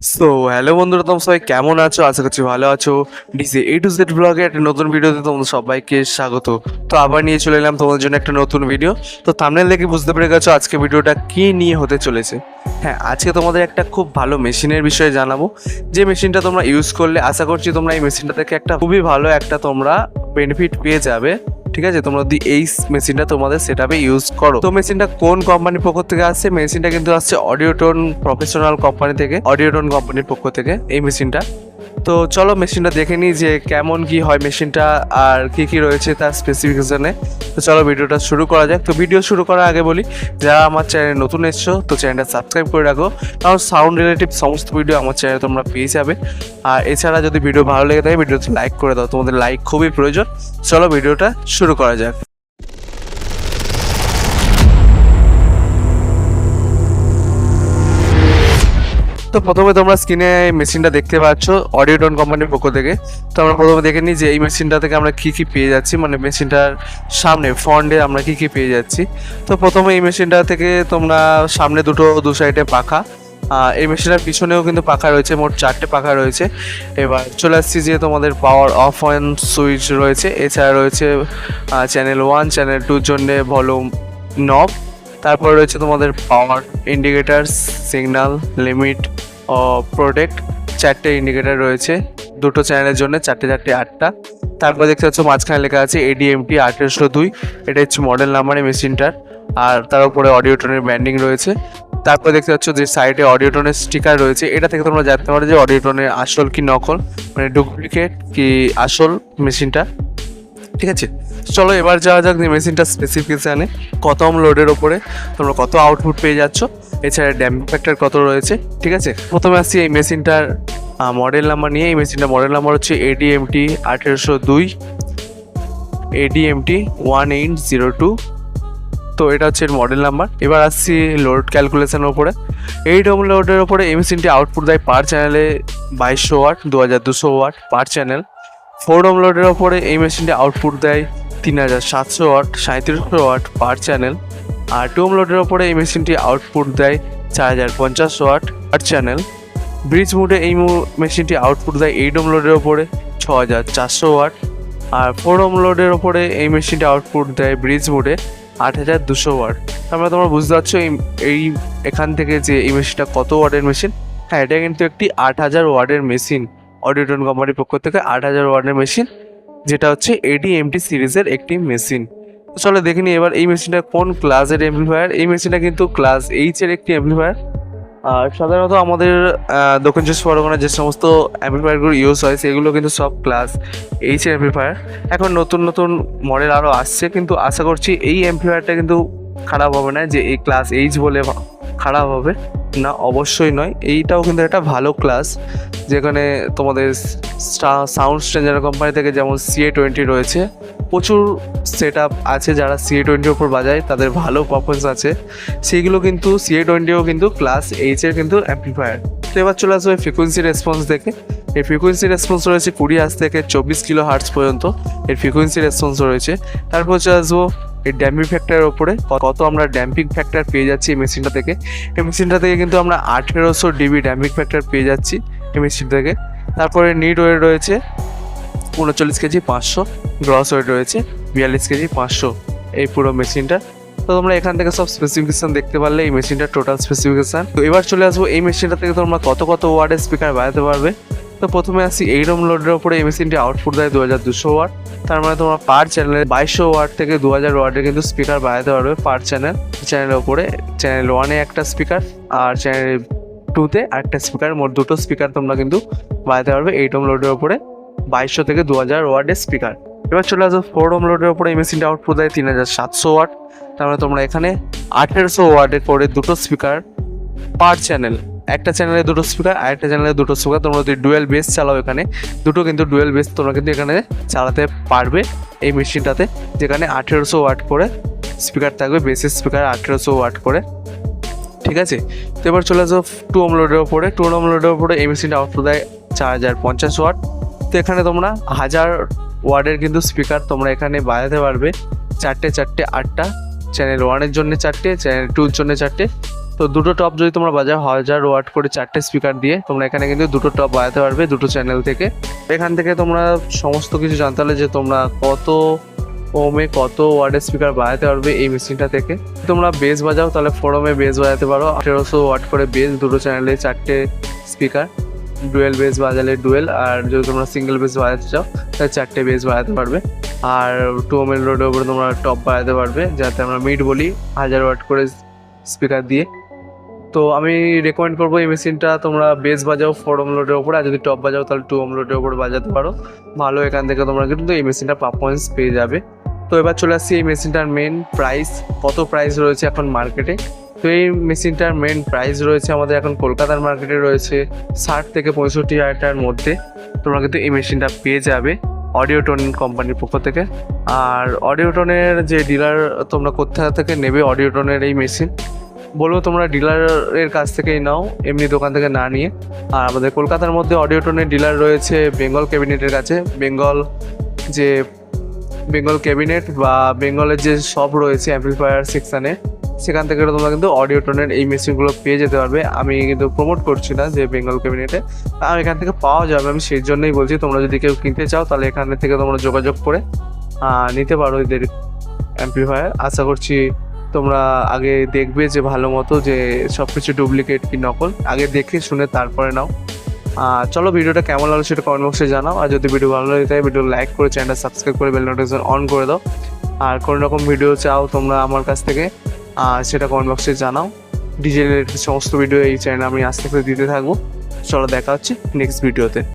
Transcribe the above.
So hello বন্ধুরা, তোমরা সবাই কেমন আছো? আশা করছি ভালো আছো। ডিসি এ টু জেড ব্লগে একটা নতুন ভিডিওতে তোমাদের সবাইকে স্বাগত। তো আবার নিয়ে চলে এলাম তোমাদের জন্য একটা নতুন ভিডিও তো থামনেল দেখে বুঝতে পেরে গেছো আজকে ভিডিওটা কি নিয়ে হতে চলেছে। হ্যাঁ আজকে তোমাদের একটা খুব ভালো মেশিনের বিষয়ে জানাব। যে মেশিনটা তোমরা ইউজ করলে, আশা করছি তোমরা এই মেশিনটা থেকে একটা খুবই ভালো একটা তোমরা বেনিফিট পেয়ে যাবে। ঠিক আছে? তোমরা যদি এই মেশিনটা তোমাদের সেট ইউজ করো। তো মেশিনটা কোন কোম্পানির পক্ষ থেকে আসছে? মেশিনটা কিন্তু আসছে অডিওটোন প্রফেশনাল কোম্পানি থেকে অডিওটোন কোম্পানির পক্ষ থেকে এই মেশিনটা। তো চলো মেশিনটা দেখে নিই যে কেমন কি হয় মেশিনটা আর কি কি রয়েছে তার স্পেসিফিকেশনে তো চলো ভিডিওটা শুরু করা যাক। তো ভিডিও শুরু করার আগে বলি, যারা আমার চ্যানেলে নতুন এসছো, তো চ্যানেলটা সাবস্ক্রাইব করে রাখো। কারণ সাউন্ড রিলেটিভ সমস্ত ভিডিও আমার চ্যানেলে তোমরা পেয়ে যাবে। আর এছাড়া যদি ভিডিও ভালো লেগে থাকে ভিডিওতে লাইক করে দাও। তোমাদের লাইক খুবই প্রয়োজন। চলো ভিডিওটা শুরু করা যাক। তো প্রথমে তোমরা স্ক্রিনে মেশিনটা দেখতে পাচ্ছ অডিওটন কোম্পানির পক্ষ থেকে। তো আমরা প্রথমে দেখে নিই যে এই মেশিনটা থেকে আমরা কী কী পেয়ে যাচ্ছি মানে মেশিনটার সামনে ফ্রন্টে আমরা কী কী পেয়ে যাচ্ছি। তো প্রথমে এই মেশিনটা থেকে তোমরা সামনে দুটো, দু সাইডে পাখা। এই মেশিনটার পিছনেও কিন্তু পাখা রয়েছে, মোট চারটে পাখা রয়েছে। এবার চলে আসছি যে তোমাদের পাওয়ার অফ অন সুইচ রয়েছে। এছাড়া রয়েছে চ্যানেল ওয়ান চ্যানেল টুর জন্যে ভলিউম নব তারপরে রয়েছে তোমাদের পাওয়ার ইন্ডিকেটার সিগন্যাল লিমিট ও প্রোটেক্ট চারটে ইন্ডিকেটার রয়েছে। দুটো চ্যানেলের জন্য চারটে চারটে, আটটা। তারপর দেখতে পাচ্ছ মাঝখানে লেখা আছে এডিএমটি আঠেরোশো দুই। এটা হচ্ছে মডেল নাম্বার মেশিনটার আর তার উপরে অডিওটনের ব্যান্ডিং রয়েছে। তারপর দেখতে পাচ্ছ যে সাইডে অডিওটনের স্টিকার রয়েছে। এটা থেকে তোমরা জানতে পারো যে অডিওটনের আসল কি নকল মানে ডুপ্লিকেট কি আসল মেশিনটা ঠিক আছে? চলো এবার যাওয়া যাক যে মেশিনটা স্পেসিফিকেশানে কত লোডের ওপরে তোমরা কত আউটপুট পেয়ে যাচ্ছ। এছাড়া ড্যাম ফ্যাক্টর কত রয়েছে? ঠিক আছে? প্রথমে আসছি এই মেশিনটার মডেল নাম্বার নিয়ে। এই মেশিনটার মডেল নাম্বার হচ্ছে এডিএমটি আঠেরোশো দুই ADMT one eight zero two তো এটা হচ্ছে এর মডেল নাম্বার এবার আসছি লোড ক্যালকুলেশনের ওপরে এই ডোম লোডের ওপরে এই মেশিনটি আউটপুট দেয় পার চ্যানেলে বাইশশো ওয়াট দু হাজার দুশো watt per channel four ohm লোডের ওপরে এই মেশিনটি আউটপুট দেয় তিন হাজার সাতশো ওয়াট সাঁত্রিশশো ওয়াট পার চ্যানেল আর টুম লোডের ওপরে এই মেশিনটি আউটপুট দেয় চার হাজার পঞ্চাশ ওয়াট। আর চ্যানেল ব্রিজ মুডে এই মেশিনটি আউটপুট দেয় এই ডোম লোডের ওপরে ছ হাজার চারশো ওয়াট। আর ফোর ওম লোডের ওপরে এই মেশিনটি আউটপুট দেয় ব্রিজ মুডে আট হাজার দুশো ওয়াট। তারপরে তোমরা বুঝতে পারছ এই এই এখান থেকে যে এই মেশিনটা কত ওয়ার্ডের মেশিন হ্যাঁ এটা কিন্তু একটি আট হাজার ওয়ার্ডের মেশিন অডিওটন কোম্পানির পক্ষ থেকে আট হাজার ওয়ার্ডের মেশিন যেটা হচ্ছে এডিএমটি সিরিজের একটি মেশিন চলো দেখে নিই এবার এই মেশিনটা কোন ক্লাসের এমপ্লিফায়ার এই মেশিনটা কিন্তু ক্লাস এইচ এর একটি এমপ্লিফায়ার আর সাধারণত আমাদের দক্ষিণ চব্বিশ পরগনার যে সমস্ত অ্যাম্পলিফায়ারগুলো ইউজ হয়, সেগুলো কিন্তু সব ক্লাস এইচ এর অ্যাম্পলিফায়ার এখন নতুন নতুন মডেল আরও আসছে, কিন্তু আশা করছি এই অ্যাম্পলিফায়ারটা কিন্তু খারাপ হবে না, যে এই ক্লাস এইচ বলে খারাপ হবে। না, অবশ্যই নয়। এইটাও কিন্তু একটা ভালো ক্লাস যেখানে তোমাদের সাউন্ড স্ট্রেঞ্জার কোম্পানি থেকে যেমন সিএ টোয়েন্টি রয়েছে, প্রচুর সেট আছে যারা সিএ টোয়েন্টির ওপর বাজায়, তাদের ভালো পারফরমেন্স আছে। সেইগুলো কিন্তু সিএ টোয়েন্টিও কিন্তু ক্লাস এইচের কিন্তু অ্যাম্পলিফায়ার তো এবার চলে আসবে ফ্রিকুয়েন্সি রেসপন্স দেখে। এর ফ্রিকুয়েন্সি রেসপন্স রয়েছে কুড়ি হার্স থেকে চব্বিশ কিলো হার্টস পর্যন্ত। এর ফ্রিকুয়েন্সি রেসপন্স রয়েছে। তারপর চলে আসব এই ড্যাম্পিং ফ্যাক্টরের ওপরে কত আমরা ড্যাম্পিং ফ্যাক্টর পেয়ে যাচ্ছি এই মেশিনটা থেকে। এই মেশিনটা থেকে কিন্তু আমরা আঠেরোশো ডিবি ড্যাম্পিং ফ্যাক্টর পেয়ে যাচ্ছি এই মেশিন থেকে। তারপরে নিট ওয়েট রয়েছে উনচল্লিশ কেজি পাঁচশো গ্রস ওয়েট রয়েছে বিয়াল্লিশ কেজি পাঁচশো এই পুরো মেশিনটা তো তোমরা এখান থেকে সব স্পেসিফিকেশান দেখতে পারলে এই মেশিনটার টোটাল স্পেসিফিকেশান তো এবার চলে আসব এই মেশিনটা থেকে তোমরা কত কত ওয়ার্ডের স্পিকার বাজাতে পারবে। তো প্রথমে আসি এই রম লোডের উপরে এই মেশিনটি আউটপুট দেয় দু হাজার দুশো ওয়াট তার মানে তোমরা পার চ্যানেলে বাইশশো ওয়াট থেকে দু হাজার ওয়াটের কিন্তু স্পিকার বাড়াতে পারবে পার চ্যানেল চ্যানেলের ওপরে চ্যানেল ওয়ানে একটা স্পিকার আর চ্যানেল টুতে আরেকটা স্পিকার মোট দুটো স্পিকার তোমরা কিন্তু বাড়াতে পারবে এইট ওম লোডের ওপরে বাইশশো থেকে দু হাজার ওয়াটের স্পিকার এবার চলে আসব ফোর ওম লোডের উপরে এই মেশিনটা আউটপুট দেয় তিন হাজার সাতশো ওয়াট তার মানে তোমরা এখানে আঠেরোশো ওয়াটের করে দুটো স্পিকার পার চ্যানেল একটা চ্যানেলে দুটো স্পিকার আর একটা চ্যানেলে দুটো স্পিকার তোমরা যদি ডুয়েল বেস চালাও এখানে, দুটো কিন্তু ডুয়েল বেস তোমরা কিন্তু এখানে চালাতে পারবে এই মেশিনটাতে যেখানে আঠেরোশো ওয়াট করে স্পিকার থাকবে বেসের স্পিকার আঠেরোশো ওয়াট করে। ঠিক আছে? তো এবার চলে আসব টু ওম লোডের ওপরে টু ওম লোডের ওপরে এই মেশিনটা আউটপুট দেয় চার হাজার পঞ্চাশ ওয়াট তো এখানে তোমরা হাজার ওয়ার্ডের কিন্তু স্পিকার তোমরা এখানে বাজাতে পারবে। চারটে চারটে, আটটা। চ্যানেল ওয়ানের জন্য চারটে চ্যানেল টুর জন্য চারটে। তো দুটো টপ যদি তোমরা বাজাও, হাজার ওয়াট করে চারটে স্পিকার দিয়ে, তোমরা এখানে কিন্তু দুটো টপ বাজাতে পারবে দুটো চ্যানেল থেকে। এখান থেকে তোমরা সমস্ত কিছু জানতে পারলে যে তোমরা কত ওমে কত ওয়ার্ডের স্পিকার বাজাতে পারবে এই মেশিনটা থেকে। তোমরা বেস বাজাও, তাহলে ফোরমে বেস বাজাতে পারো, আঠেরোশো ওয়াট করে বেস দুটো চ্যানেলে চারটে স্পিকার ডুয়েল বেস বাজালে ডুয়েল আর যদি তোমরা সিঙ্গেল বেস বাজাতে চাও, তাহলে চারটে বেস বাজাতে পারবে। আর টু ওমেল রোডের উপরে তোমরা টপ বাজাতে পারবে, যাতে আমরা মিড বলি, হাজার ওয়াট করে স্পিকার দিয়ে। তো আমি রেকমেন্ড করব এই মেশিনটা তোমরা বেস বাজাও ফোর লোডের উপরে, আর যদি টপ বাজাও, তাহলে টু লোডের উপরে বাজাতে পারো। ভালো, এখান থেকে তোমরা কিন্তু এই মেশিনটা পারফরমেন্স পেয়ে যাবে। তো এবার চলে আসছি এই মেশিনটার মেন প্রাইস কত প্রাইস রয়েছে এখন মার্কেটে তো এই মেশিনটার মেন প্রাইস রয়েছে আমাদের এখন কলকাতার মার্কেটে রয়েছে ষাট থেকে পঁয়ষট্টি হাজার টাকার মধ্যে। তোমরা কিন্তু এই মেশিনটা পেয়ে যাবে অডিওটন কোম্পানির পক্ষ থেকে। আর অডিওটনের যে ডিলার তোমরা কোথা থেকে নেবে অডিওটনের এই মেশিন বলব তোমরা ডিলারের কাছ থেকেই নাও, এমনি দোকান থেকে না নিয়ে। আর আমাদের কলকাতার মধ্যে অডিওটনের ডিলার রয়েছে বেঙ্গল ক্যাবিনেটের কাছে। বেঙ্গল যে, বেঙ্গল ক্যাবিনেট বা বেঙ্গলের যে শপ রয়েছে অ্যাম্পলিফায়ার সেকশানে, সেখান থেকে তোমরা কিন্তু অডিওটনের এই মেশিনগুলো পেয়ে যেতে পারবে। আমি কিন্তু প্রমোট করছি না যে বেঙ্গল ক্যাবিনেটে। আর এখান থেকে পাওয়া যাবে, আমি সেই জন্যই বলছি, তোমরা যদি কেউ কিনতে চাও, তাহলে এখান থেকে তোমরা যোগাযোগ করে নিতে পারো এদের অ্যাম্পলিফায়ার। আশা করছি তোমরা আগে দেখবে যে ভালো মতো যে সব কিছু ডুপ্লিকেট কি নকল। আগে দেখে শুনে তারপরে নাও। চলো ভিডিওটা কেমন লাগল সেটা কমেন্ট বক্সে জানাও। আর যদি ভিডিও ভালো লাগে তাই ভিডিও লাইক করে চ্যানেলটা সাবস্ক্রাইব করে বেল নোটিফিকেশন অন করে দাও। আর কোনো রকম ভিডিও চাও তোমরা আমার কাছ থেকে সেটা কমেন্ট বক্সে জানাও। ডিজে সমস্ত ভিডিও এই চ্যানেলে আমি আস্তে করে দিতে থাকব। চলো দেখা হচ্ছে নেক্সট ভিডিওতে